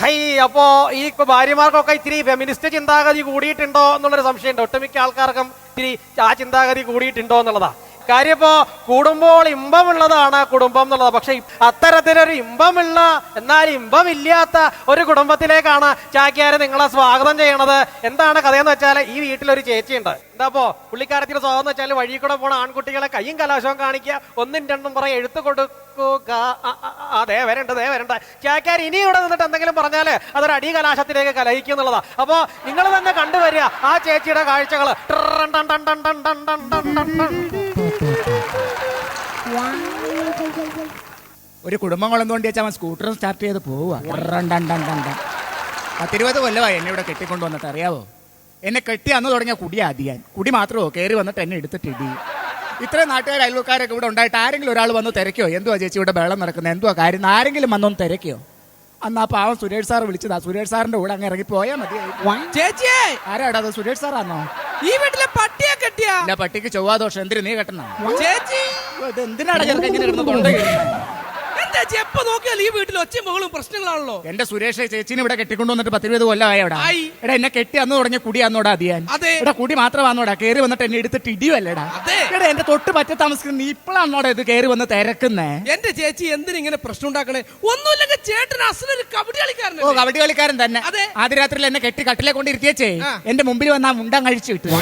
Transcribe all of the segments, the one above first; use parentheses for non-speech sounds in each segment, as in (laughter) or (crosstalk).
High അപ്പോ ഈ ഭാര്യമാർക്കൊക്കെ ഇത്തിരി ഫെമിനിസ്റ്റ് ചിന്താഗതി കൂടിയിട്ടുണ്ടോ എന്നുള്ളൊരു സംശയമുണ്ട്. ഒട്ടുമിക്ക ആൾക്കാർക്കും ഇത്തിരി ആ ചിന്താഗതി കൂടിയിട്ടുണ്ടോ എന്നുള്ളതാ. കാര്യം ഇപ്പോ കൂടുമ്പോൾ ഇമ്പമുള്ളതാണ് കുടുംബം എന്നുള്ളത്. പക്ഷെ അത്തരത്തിലൊരു ഇമ്പമുള്ള എന്നാൽ ഇമ്പമില്ലാത്ത ഒരു കുടുംബത്തിലേക്കാണ് ചാക്യാര് നിങ്ങളെ സ്വാഗതം ചെയ്യണത്. എന്താണ് കഥയെന്ന് വെച്ചാൽ ഈ വീട്ടിലൊരു ചേച്ചിയുണ്ട്. എന്താപ്പോ പുള്ളിക്കാരത്തിന്റെ സ്വഭാവം എന്ന് വെച്ചാൽ വഴി കൂടെ പോണ ആൺകുട്ടികളെ കയ്യും കലാശവും കാണിക്കുക ഒന്നും രണ്ടും പറയും എഴുത്ത് കൊടുക്കുക അതേ വരണ്ട അതേ വരണ്ട. ചാക്കാർ ഇനി ഇവിടെ നിന്നിട്ട് എന്തെങ്കിലും പറഞ്ഞാൽ അതൊരു അടി കലാശത്തിലേക്ക് കലഹിക്കും എന്നുള്ളതാ. അപ്പോൾ നിങ്ങൾ തന്നെ കണ്ടുവരിക. ആ ചേച്ചിയുടെ കാഴ്ചകൾ ഒരു കുടുംബം കൊണ്ടി വെച്ചാൽ സ്കൂട്ടർ സ്റ്റാർട്ട് ചെയ്ത് പോവുക. പത്തിരുപത് കൊല്ലമായി എന്നെ ഇവിടെ കെട്ടിക്കൊണ്ടു വന്നിട്ട് അറിയാവോ? എന്നെ കെട്ടി അന്ന് തുടങ്ങിയ കുടി ആദ്യാൻ. കുടി മാത്രമോ കയറി വന്നിട്ട് എന്നെ എടുത്തിട്ട് ഇത്രയും നാട്ടുകാർ അയൽവക്കാരൊക്കെ ഇവിടെ ഉണ്ടായിട്ട് ആരെങ്കിലും ഒരാൾ വന്ന് തിരക്കോ എന്തുവാ ചേച്ചി ഇവിടെ വെള്ളം നടക്കുന്നത്? എന്തുവാ കാര്യം? ആരെങ്കിലും വന്നൊന്ന് തിരക്കോ അന്ന് ആ പാവം സുരേഷ് സാർ വിളിച്ചതാ. സുരേഷ് സാറിന്റെ കൂടെ അങ്ങ് ഇറങ്ങി പോയാ മതി. ചേച്ചിയെ! ആരാടാ അത്? സുരേഷ് സാറാണോ ഈ വീട്ടിലെ പട്ടിയെ കെട്ടിയാ? ഇല്ല പട്ടിക്ക് ചൊവ്വാദോഷം. എന്തിനു നീ കെട്ടണ ചേച്ചി! ഇത് ചെറുക്കൻ ഇങ്ങനെ കിടന്ന് തൊണ്ട ചേച്ചി എപ്പോ നോക്കിയാലും ഈ വീട്ടിൽ ഒച്ചയും മകളും പ്രശ്നങ്ങളാണല്ലോ. എന്റെ സുരേഷ് ചേച്ചിനെ ഇവിടെ കെട്ടിക്കൊണ്ട് വന്നിട്ട് പത്തിരുപത് കൊല്ലമായ അവിടെ ആയി. എടാ? എന്നെ കെട്ടി അന്ന് തുടങ്ങിയ കുടിയാന്നോടാ അതിയാൻ അതെ. എടാ കുടി മാത്രമാന്നോടാ കേറി വന്നിട്ട് എന്നെ എടുത്തിട്ട് ഇടിയല്ലേടാ അതെ. എടാ എന്റെ തൊട്ട് പറ്റ താമസിക്കുന്ന നീ ഇപ്പോഴാണോടാ ഇത് കേറി വന്ന് തിരക്കുന്നേ? എന്റെ ചേച്ചി എന്തിനിങ്ങനെ പ്രശ്നം ഉണ്ടാക്കണേ? ഒന്നുമില്ലെങ്കിൽ ചേട്ടൻ അസലൊരു കബഡി കളിക്കാരൻ ഓ കബഡി കളിക്കാരൻ തന്നെ. അതെ. ആദ്യ രാത്രിയിൽ എന്നെ കെട്ടി കട്ടിലെ കൊണ്ട് ഇരുത്തിയച്ചേ ആ. എന്റെ മുമ്പിൽ വന്ന് ആ മുണ്ടം കഴിച്ചു വിട്ടു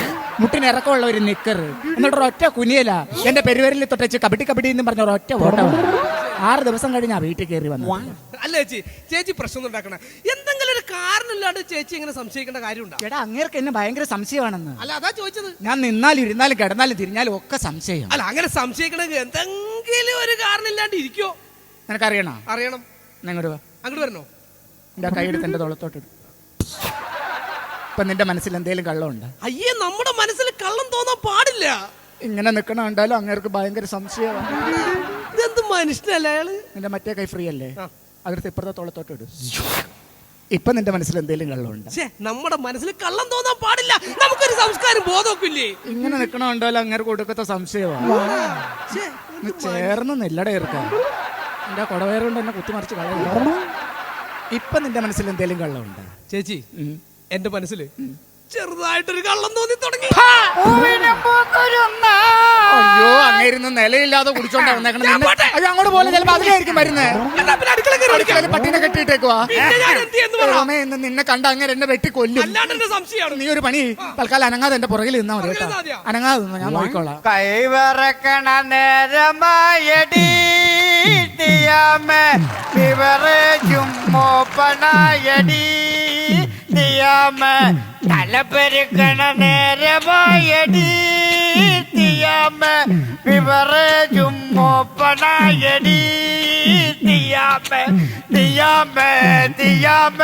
മുട്ടിന് ഇറക്കമുള്ള ഒരു നിക്കർ എന്നിട്ട് ഒറ്റ കുനിയല. എന്റെ പെരുവരിൽ തൊട്ടച്ച് കബഡി കബഡി എന്ന് പറഞ്ഞ ഒറ്റ ഓട്ടം. ആറ് ദിവസം കഴിഞ്ഞാ വീട്ടിൽ കയറി വന്നു അല്ല ചേച്ചി ചേച്ചി പ്രശ്നം ഉണ്ടാക്കണേ. എന്തെങ്കിലും ഒരു കാരണമില്ലാണ്ട് ചേച്ചി ഇങ്ങനെ സംശയിക്കേണ്ട കാര്യമുണ്ടോ? എടാ അങ്ങേർക്ക് എന്നെ ഭയങ്കര സംശയമാണെന്ന്. അല്ല അതാ ചോദിച്ചത്. ഞാൻ നിന്നാലും ഇരുന്നാലും കിടന്നാലും തിരിഞ്ഞാലും ഒക്കെ സംശയം. അല്ല അങ്ങനെ സംശയിക്കണമെങ്കിൽ എന്തെങ്കിലും ഒരു കാരണമില്ലാണ്ട് ഇരിക്കോ. നിനക്കറിയണോ? അറിയണം. അങ്ങോട്ട് വാ. അങ്ങോട്ട് വരണോ? എന്റെ കൈയെടുത്ത് എന്റെ തോളത്തോട്ട്. ഇപ്പൊ നിന്റെ മനസ്സിൽ എന്തേലും കള്ളമുണ്ട്? അയ്യേ നമ്മുടെ മനസ്സിൽ കള്ളം തോന്നാൻ പാടില്ല. ഇങ്ങനെ നിൽക്കണ ഉണ്ടായാലും അങ്ങേർക്ക് ഭയങ്കര സംശയമാണ്. മനുഷ്യനല്ല അയാൾ? നിന്റെ മറ്റേ കൈ ഫ്രീ അല്ലേ. അതെടുത്ത് ഇപ്പുറത്തെ തോളത്തോട്ട് ഇട്. ഇപ്പൊ നിന്റെ മനസ്സിൽ എന്തെങ്കിലും കള്ളമുണ്ട്? ഛേ നമ്മുടെ മനസ്സിൽ കള്ളം തോന്നാൻ പാടില്ല. നമുക്കൊരു സംസ്കാരം ബോധമൊക്കെ ഇല്ലേ ഇങ്ങനെ നിക്കണമുണ്ടല്ലോ അങ്ങനെ കൊടുക്കത്തെ സംശയമാണ് ഛേ, ഒന്ന് ചേർന്ന് നില്ലട ഇറക്കാം എന്റെ കൊടവയർ കൊണ്ട് എന്നെ കുത്തിമറിച്ച് കളയുന്നു ഇപ്പൊ നിന്റെ മനസ്സിൽ എന്തേലും കള്ളമുണ്ട്? ചേച്ചി ഉം. എന്റെ മനസ്സിൽ ചെറുതായിട്ടൊരു കള്ളം തോന്നി തുടങ്ങി. അയ്യോ അങ്ങേരുന്ന് നിലയില്ലാതെ കുടിച്ചോണ്ടാ വന്നേക്കണം നിന്നെ-. അയ്യോ അങ്ങോട്ട് പോലെ ചിലപ്പോ അതിലായിരിക്കും വരുന്നേ. എന്നാ പിന്നെ അടുക്കള കയറി വിളിക്കാം. അടുക്കളയിൽ പട്ടിനെ കെട്ടിയിട്ടേക്കുവാ പിന്നെ ഞാൻ എന്ത് ചെയ്യുന്നു പറ? ദൈവമേ, ഇന്ന് നിന്നെ കണ്ട അങ്ങനെ എന്നെ വെട്ടി കൊല്ലും. അല്ലാണ്ട് എന്റെ സംശയമാണ് നീ ഒരു പണി തൽക്കാലം അനങ്ങാതെ എന്റെ പുറകിൽ നിന്നാ മതി പുറകിൽ കേട്ടോ. നിന്നാ മതിയോ? അനങ്ങാതെ നിന്നോ, ഞാൻ നോക്കിക്കോളാം. കൈവറക്കണ നേരമായടി തിയാമേ വിവറേക്കും മോപ്പണായടി തിയാമേ തലപ്പെരുക്കണ നേരമായടി തിയാമേ വിവറേക്കും മോപ്പണായടി തിയാമ തിയാമ തിയാമ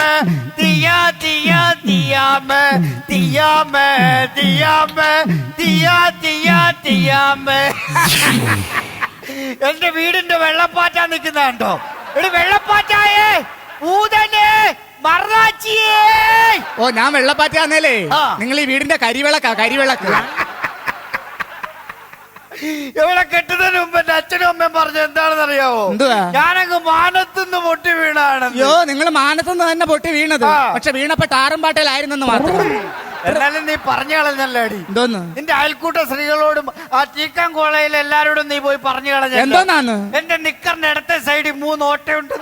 തിയാ തിയാ തിയാമ. തിയാമ തിയാമ തിയാ തിയാ തിയാമ. എന്റെ വീടിന്റെ വെള്ളപ്പാറ്റാ നിൽക്കുന്ന കണ്ടോ? എടി വെള്ളപ്പാറ്റായേ ഊതനെ. മറന്നാച്ചിയേ ഓ ഞാൻ വെള്ളപ്പാറ്റാന്നേലേ. നിങ്ങൾ ഈ വീടിന്റെ കരിവിളക്കാ കരിവിളക്ക്. ഇവിടെ കെട്ടുന്നതിന് മുമ്പ് എന്റെ അച്ഛനും അമ്മയും പറഞ്ഞ എന്താണെന്ന് അറിയാവോ ഞാനങ്ങ് മാനത്തുനിന്ന് പൊട്ടി വീണാണ്. അയ്യോ നിങ്ങൾ മാനത്തുനിന്ന് തന്നെ പൊട്ടി വീണത്. പക്ഷെ വീണപ്പോ ടാറുംപാട്ടയിലായിരുന്നെന്ന് മാത്രം. എന്നാലും നീ പറഞ്ഞു കളഞ്ഞല്ലേടി എന്തോന്ന്? നിന്റെ അയൽക്കൂട്ട സ്ത്രീകളോടും ആ ചീക്കാൻ കോളയിൽ എല്ലാരോടും നീ പോയി പറഞ്ഞു കളഞ്ഞ എന്തോന്നാന്ന്? എന്റെ നിക്കറിന്റെ ഇടത്തെ സൈഡിൽ മൂന്ന് ഓട്ടയുണ്ട്.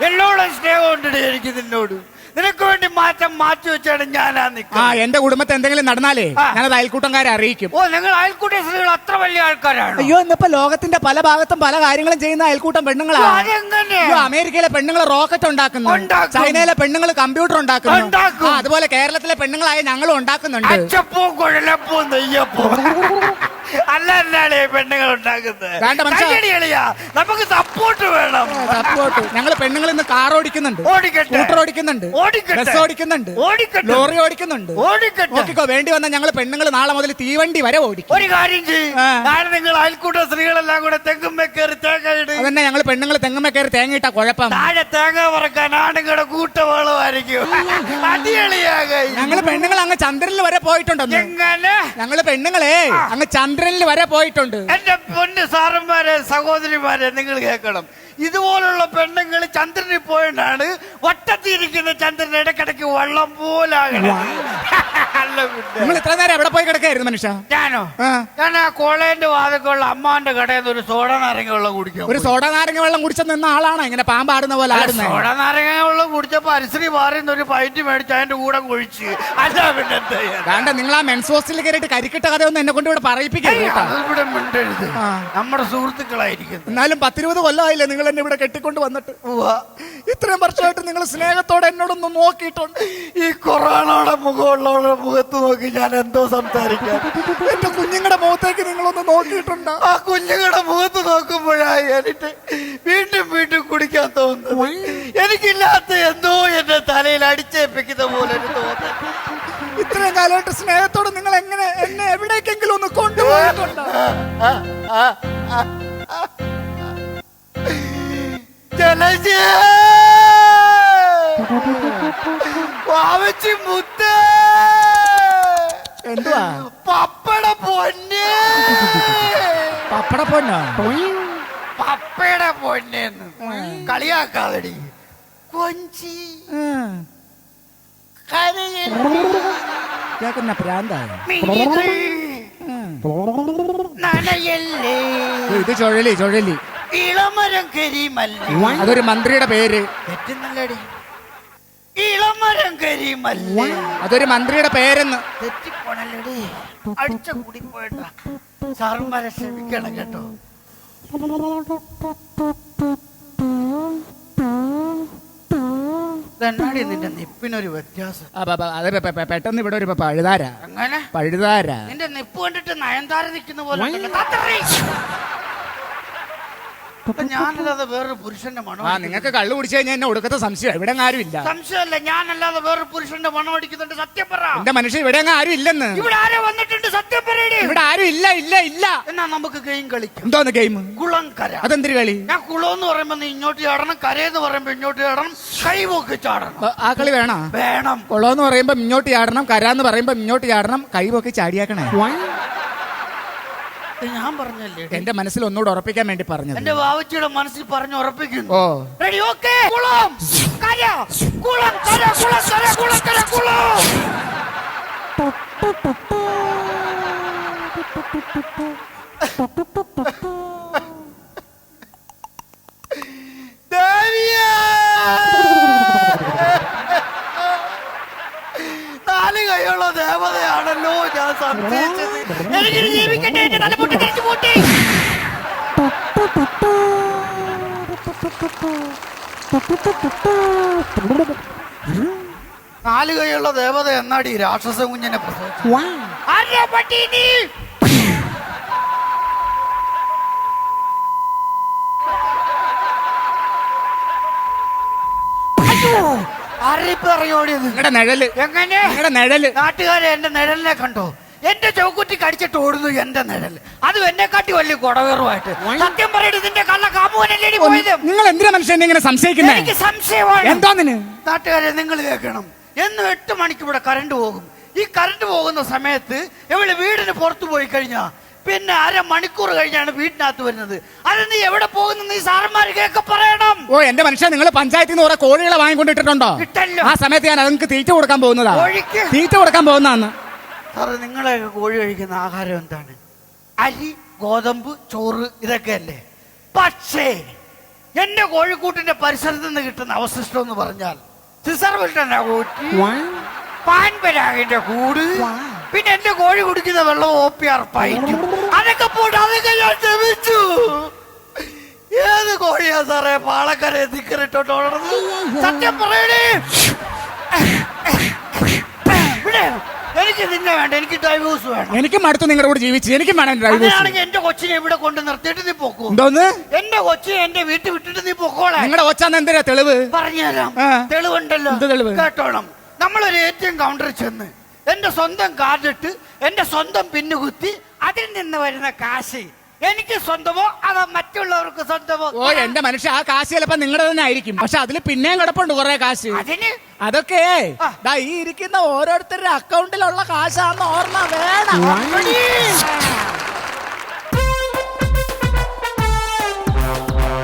എല്ലോളം സ്നേഹമുണ്ട് എനിക്ക് നിന്നോട്. നിനക്ക് വേണ്ടി മാറ്റം മാറ്റി വെച്ചാണ് ഞാൻ ആ എന്റെ കുടുംബത്തെ എന്തെങ്കിലും നടന്നാലേ. ഞാനത് അയൽക്കൂട്ടംകാരെ അറിയിക്കും. ഓ നിങ്ങൾ അയൽക്കൂട്ട സ്ത്രീകൾ അത്ര വലിയ ആൾക്കാരാണ്? അയ്യോ ഇന്നിപ്പോ ലോകത്തിന്റെ പല ഭാഗത്തും പല കാര്യങ്ങളും ചെയ്യുന്ന അയൽക്കൂട്ടം പെണ്ണുങ്ങളാണ് അയ്യോ അമേരിക്കയിലെ പെണ്ണുങ്ങൾ റോക്കറ്റ് ഉണ്ടാക്കുന്നു. ഉണ്ടാക്കും. ചൈനയിലെ പെണ്ണുങ്ങൾ കമ്പ്യൂട്ടർ ഉണ്ടാക്കുന്നു. ഉണ്ടാക്കും. അതുപോലെ കേരളത്തിലെ പെണ്ണുങ്ങളായ ഞങ്ങളും ഉണ്ടാക്കുന്നുണ്ട്. അച്ചപ്പോ കുഴലപ്പോ ഈ (laughs) പെണ്ണുങ്ങൾ ഉണ്ടാക്കുന്നത് നമുക്ക് സപ്പോർട്ട് വേണം. സപ്പോർട്ട് ഞങ്ങൾ പെണ്ണുങ്ങൾ ഇന്ന് കാർ ഓടിക്കുന്നുണ്ട്. ഓടിക്കട്ടെ. സ്കൂട്ടർ ഓടിക്കുന്നുണ്ട്. ബസ് ഓടിക്കുന്നുണ്ട്. ഓടിക്കട്ടെ. ലോറി ഓടിക്കുന്നുണ്ട്. ഓടിക്കട്ടെ. നോക്കിക്കോ വേണ്ടി വന്ന ഞങ്ങൾ പെണ്ണുങ്ങൾ നാളെ മുതൽ തീവണ്ടി വരെ ഓടിക്കും. ഒരു കാര്യം ചെയ്യും. നിങ്ങൾ അയൽക്കൂട്ട സ്ത്രീകളെല്ലാം കൂടെ തെങ്ങും കയറി അതന്നെ ഞങ്ങൾ പെണ്ണുങ്ങൾ തെങ്ങമ്മ കയറി തേങ്ങയിട്ട കുഴപ്പം. താഴെ തേങ്ങ പറക്കാൻ ആണുങ്ങളുടെ കൂട്ടവേളമായിരിക്കും അടിയളിയാകായി ഞങ്ങൾ പെണ്ണുങ്ങൾ അങ്ങ് ചന്ദ്രനിൽ വരെ പോയിട്ടുണ്ടെന്ന് എങ്ങനെ? ഞങ്ങൾ പെണ്ണുങ്ങളെ അങ്ങ് ചന്ദ്രനിൽ വരെ പോയിട്ടുണ്ട്. എന്റെ പൊന്ന് സാറന്മാരെ സഹോദരിമാരെ നിങ്ങൾ കേൾക്കണം. ഇതുപോലുള്ള പെണ്ണുങ്ങൾ ചന്ദ്രനിൽ പോയിട്ടാണ് വട്ടത്തിരിക്കുന്ന ചന്ദ്രൻ ഇടക്കിടക്ക് വള്ളം പോലാകണം. നിങ്ങൾ ഇത്ര നേരം എവിടെ പോയി കിടക്കായിരുന്നു മനുഷ്യ? ഞാനോ. ഞാൻ ആ കോളേജിന്റെ വാതക്കുള്ള അമ്മാന്റെ കടയിൽ നിന്ന് ഒരു സോഡ നാരങ്ങ വെള്ളം കുടിക്കും ഒരു സോഡ നാരങ്ങ വെള്ളം കുടിച്ച നിന്ന ആളാണ്? ഇങ്ങനെ പാമ്പാടുന്ന പോലെ ആടുന്നത് സോഡ നാരങ്ങ വെള്ളം കുടിച്ചപ്പോ അരിശ്രീ പാറിന്ന് ഒരു പൈറ്റ് മേടിച്ച് അതിന്റെ കൂടെ കുഴിച്ച്. അല്ല പിന്നെ വേണ്ട നിങ്ങൾ ആ മെൻസ് ഹോസ്റ്റലിൽ കയറിയിട്ട് കരിക്കിട്ട കഥയൊന്നും എന്നെ കൊണ്ട് ഇവിടെ പറയിപ്പിക്കരുത് മിണ്ടരുത്. നമ്മുടെ സുഹൃത്തുക്കളായിരിക്കും എന്നാലും പത്തിരുപത് കൊല്ലമായില്ലേ നിങ്ങൾ എന്നെ ഇവിടെ കെട്ടിക്കൊണ്ട് വന്നിട്ട്? ഇത്രയും വർഷമായിട്ട് നിങ്ങൾ സ്നേഹത്തോടെ എന്നോടൊന്ന് നോക്കിയിട്ടുണ്ട്. ഈ കൊറോണയുടെ മുഖമുള്ളവരുടെ മുഖത്ത് നോക്കി ഞാൻ എന്തോ സംസാരിക്കാം. എന്റെ കുഞ്ഞുങ്ങളുടെ മുഖത്തേക്ക് നിങ്ങളൊന്ന് നോക്കിയിട്ടുണ്ട്? ആ കുഞ്ഞുങ്ങളുടെ മുഖത്ത് നോക്കുമ്പോഴായി എന്നിട്ട് വീണ്ടും വീണ്ടും കുടിക്കാൻ തോന്നുന്നത്. എനിക്കില്ലാത്ത എന്തോ എന്റെ തലയിൽ അടിച്ചേൽപ്പിക്കുന്ന പോലെ ഇത്രയും കാലമായിട്ട് സ്നേഹത്തോടെ നിങ്ങൾ എങ്ങനെ എന്നെ എവിടേക്കെങ്കിലും ഒന്ന് കൊണ്ടുപോയിട്ടുണ്ട്? ജലജേ! വാവച്ചി മുത്തേ! എന്തുവാ? പപ്പട പൊന്നേ. പപ്പട പൊന്നോ? പപ്പട പൊന്നേന്ന് കളിയാക്കാതടി. കൊഞ്ചി. കേക്കുന്ന നനയല്ലേ? ഇത് ചുഴലി ചുഴലി. ഇളമരം കരിമല്ലേ. അതൊരു മന്ത്രിയുടെ പേര്. തെറ്റുന്നല്ലടി. ഇളമരം കരിമല്ലേ. അതൊരു മന്ത്രിയുടെ പേരെന്ന്. തെറ്റിപ്പോണല്ലടി അടിച്ച കൂടി പോയിട്ടാ. സാറന്മാരെ ക്ഷമിക്കണം കേട്ടോ. ഇതെന്നാടി നിന്റെ നിപ്പിനൊരു വ്യത്യാസം? ആ, അത് പെ- പെ- പെട്ടെന്ന് ഇവിടെ ഒരു പ- പഴുതാര? അങ്ങനെ പഴുതാര? നിന്റെ നിപ്പ് കണ്ടിട്ട് നയൻതാര നിൽക്കുന്ന പോലെ ഉണ്ടല്ലോ. താത്തറി! ഞാനല്ലാതെ വേറൊരു പുരുഷന്റെ മണം ആ നിങ്ങൾക്ക് കള്ളു കുടിച്ചു കഴിഞ്ഞാൽ എന്നെ ഒടുക്കത്തെ സംശയം. ഇവിടെ ആരും ഇല്ല. സംശയമല്ല ഞാനല്ലാതെ വേറൊരു പുരുഷന്റെ മണം അടിക്കുന്നുണ്ട്. സത്യം പറ. എന്റെ മനുഷ്യൻ ഇവിടെ അങ്ങ് ആരും ഇല്ലെന്ന്. ഇവിടെ ആരോ വന്നിട്ടുണ്ട് സത്യം പറയടി. ഇവിടെ ആരും ഇല്ല ഇല്ല ഇല്ല. എന്നാ നമുക്ക് ഗെയിം കളിക്കാം. എന്തോന്ന് ഗെയിം കുളം കര. അതെന്തൊരു കളി? ഞാൻ കുളം എന്ന് പറയുമ്പോ നീ ഇങ്ങോട്ട് ചാടണം കരയെന്ന് പറയുമ്പോ ഇങ്ങോട്ട് ചാടണം കൈവൊക്കെ ചാടണം. ആ- കളി വേണം? വേണം. കുളം എന്ന് പറയുമ്പോ ഇങ്ങോട്ട് ചാടണം കര എന്ന് പറയുമ്പോ ഇങ്ങോട്ട് ചാടണം കൈവൊക്കെ ചാടിയാക്കണേ. ഞാൻ പറഞ്ഞല്ലേ എന്റെ മനസ്സിൽ ഒന്നുകൂടെ ഉറപ്പിക്കാൻ വേണ്ടി പറഞ്ഞു എന്റെ വാവച്ചിയുടെ മനസ്സിൽ പറഞ്ഞു ഉറപ്പിക്കുന്നു ഓ റെഡി ഓക്കെ കുളം കര കുളം കര കുളം കര കുളം കര കുളം ദേവിയേ! ദേവതയാണല്ലോ ഞാൻ സംശയിച്ചത് എനിക്കിനി ജീവിക്കട്ടെ? എന്റെ തലമുട്ടി തിരിച്ചു പൂട്ടി. നാല് കൈയുള്ള ദേവത എന്നാടി രാക്ഷസ കുഞ്ഞിനെ പ്രസവിച്ചു നിങ്ങളുടെ നിഴൽ. എങ്ങനെ? നിങ്ങളുടെ നിഴൽ. നാട്ടുകാരെ എന്റെ നിഴലിനെ കണ്ടോ? എന്റെ ചോക്കുറ്റി കടിച്ചിട്ട് ഓടുന്നു എന്റെ നിഴൽ എന്നെ എന്നെക്കാട്ടി വലിയ കൊടവേറുമായിട്ട് സത്യം പറയട്ടെ ഇതിന്റെ കള്ള കാമുവനല്ലേടി പോയത്? നിങ്ങൾ എന്തിനാ മനുഷ്യൻ ഇങ്ങനെ സംശയിക്കുന്നേ? എനിക്ക് സംശയമാണ്. എന്തോന്നിന് നാട്ടുകാരെ നിങ്ങൾ കേൾക്കണം. എന്നും എട്ട് മണിക്ക് ഇവിടെ കറണ്ട് പോകും. ഈ കറണ്ട് പോകുന്ന സമയത്ത് ഇവൾ വീടിന് പുറത്തു പോയി കഴിഞ്ഞാ പിന്നെ അര മണിക്കൂർ കഴിഞ്ഞാണ് വീട്ടിനകത്ത് വരുന്നത്. അത് നീ എവിടെ പോകുന്നു? നീ സാറന്മാർ കേൾക്കെ പറയണം ഓ എന്റെ മനുഷ്യൻ നിങ്ങൾ പഞ്ചായത്തിൽ നിന്ന് കുറെ കോഴികളെ വാങ്ങിക്കൊണ്ടിട്ടിട്ടുണ്ടോ? ഇട്ടല്ലോ. ആ സമയത്ത് ഞാൻ നിങ്ങൾക്ക് തീറ്റ കൊടുക്കാൻ പോകുന്നതാ. കോഴിക്ക്? തീറ്റ കൊടുക്കാൻ പോകുന്നതാന്ന്. സാറ് നിങ്ങളെ കോഴി കഴിക്കുന്ന ആഹാരം എന്താണ്? അരി ഗോതമ്പ് ചോറ് ഇതൊക്കെ അല്ലേ? പക്ഷേ എന്റെ കോഴിക്കൂട്ടിന്റെ പരിസരത്ത് നിന്ന് കിട്ടുന്ന അവശിഷ്ടം എന്ന് പറഞ്ഞാൽ കൂട്ടി പാൻപരാഗിന്റെ കൂട് പിന്നെ എന്റെ കോഴി കുടിക്കുന്ന വെള്ളം ഓപ്പിയാർ പൈറ്റും. അതൊക്കെ പോട്ട് അതൊക്കെ ഞാൻ ക്ഷമിച്ചു ഏത് കോഴിയാ സാറേ? പാളക്കരെ തിക്കറിട്ടോട്ട് ഓടുന്നത് സത്യം പറയണേ എനിക്ക് നിന്നെ വേണ്ട. എനിക്ക് ഡ്രൈവേഴ്സ് വേണം എനിക്കും അടുത്ത് നിങ്ങളുടെ കൂടെ ജീവിച്ചു എനിക്കും വേണം ഡ്രൈവേഴ്സ് അങ്ങനെയാണെങ്കിൽ എന്റെ കൊച്ചിനെ ഇവിടെ കൊണ്ട് നിർത്തിയിട്ട് നീ പോക്കൂ. എന്തോന്ന്? എന്റെ കൊച്ചിനെ എന്റെ വീട്ടിൽ വിട്ടിട്ട് നീ പൊക്കോളെ. നിങ്ങളുടെ കൊച്ചാന്ന് എന്തിനാ തെളിവ്? പറഞ്ഞുതരാം. ആ. തെളിവുണ്ടല്ലോ. എന്ത് തെളിവ്? കേട്ടോണം. നമ്മളൊരു എ ടി എം കൗണ്ടറിൽ ചെന്ന് എന്റെ സ്വന്തം കാർഡിട്ട് എന്റെ സ്വന്തം പിന്നുകുത്തി അതിൽ നിന്ന് വരുന്ന കാശ് എനിക്ക് സ്വന്തമോ അതോ മറ്റുള്ളവർക്ക് സ്വന്തമോ? ഓ എന്റെ മനുഷ്യ ആ കാശ് ചിലപ്പോ നിങ്ങളുടെ തന്നെ ആയിരിക്കും. പക്ഷെ അതിൽ പിന്നെയും കിടപ്പുണ്ട് കുറെ കാശ്. അതിന്? അതൊക്കെ. ദാ ഈ ഇരിക്കുന്ന ഓരോരുത്തരുടെ അക്കൗണ്ടിലുള്ള കാശാന്ന് ഓർമ്മ വേണം.